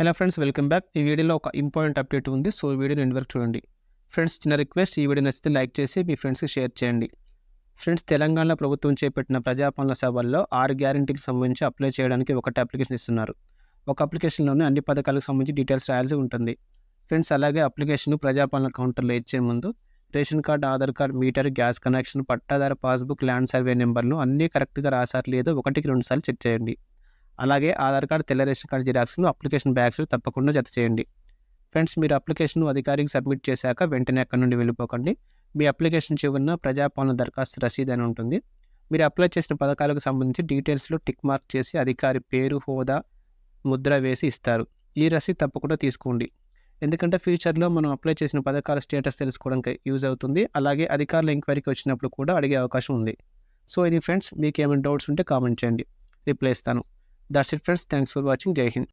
Hello friends welcome back ఈ వీడియోలో ఒక ఇంపార్టెంట్ అప్డేట్ ఉంది. సో ఈ వీడియోని ఎండ్ వరకు చూడండి. ఫ్రెండ్స్ చిన్న రిక్వెస్ట్ ఈ వీడియో నచ్చితే లైక్ చేసి మీ ఫ్రెండ్స్కి షేర్ చేయండి. ఫ్రెండ్స్ తెలంగాణ ప్రభుత్వం చేపట్టిన ప్రజాపాలన సభల్లో ఆరు గ్యారంటీకి సంబంధించి అప్లై చేయడానికి ఒకటి అప్లికేషన్ ఇస్తున్నారు. ఒక అప్లికేషన్లోనే అన్ని పథకాలకు సంబంధించి డీటెయిల్స్ రాయాల్సి ఉంటుంది. ఫ్రెండ్స్ అలాగే అప్లికేషన్ ప్రజాపాలన కౌంటర్లో ఇచ్చే ముందు ration card Aadhaar card meter gas connection పట్టాదార passbook land survey నెంబర్లు అన్నీ కరెక్ట్గా రాసారు లేదో ఒకటికి రెండుసార్లు చెక్ చేయండి. అలాగే ఆధార్ కార్డ్ తెల్ల రేషన్ కార్డ్ జిరాక్స్ను అప్లికేషన్ బ్యాగ్స్ తప్పకుండా జత చేయండి. ఫ్రెండ్స్ మీరు అప్లికేషన్ అధికారికి సబ్మిట్ చేశాక వెంటనే అక్కడి నుండి వెళ్ళిపోకండి. మీ అప్లికేషన్ చివరిన ప్రజాపాలన దరఖాస్తు రసీదు అని ఉంటుంది. మీరు అప్లై చేసిన పథకాలకు సంబంధించి డీటెయిల్స్లో టిక్ మార్క్ చేసి అధికారి పేరు హోదా ముద్ర వేసి ఇస్తారు. ఈ రసీదు తప్పకుండా తీసుకోండి. ఎందుకంటే ఫ్యూచర్లో మనం అప్లై చేసిన పథకాల స్టేటస్ తెలుసుకోవడానికి యూజ్ అవుతుంది. అలాగే అధికారుల ఎంక్వైరీకి వచ్చినప్పుడు కూడా అడిగే అవకాశం ఉంది. సో ఇది ఫ్రెండ్స్ మీకు ఏమైనా డౌట్స్ ఉంటే కామెంట్ చేయండి. రిప్లై ఇస్తాను. that's it friends. Thanks for watching. Jai hind.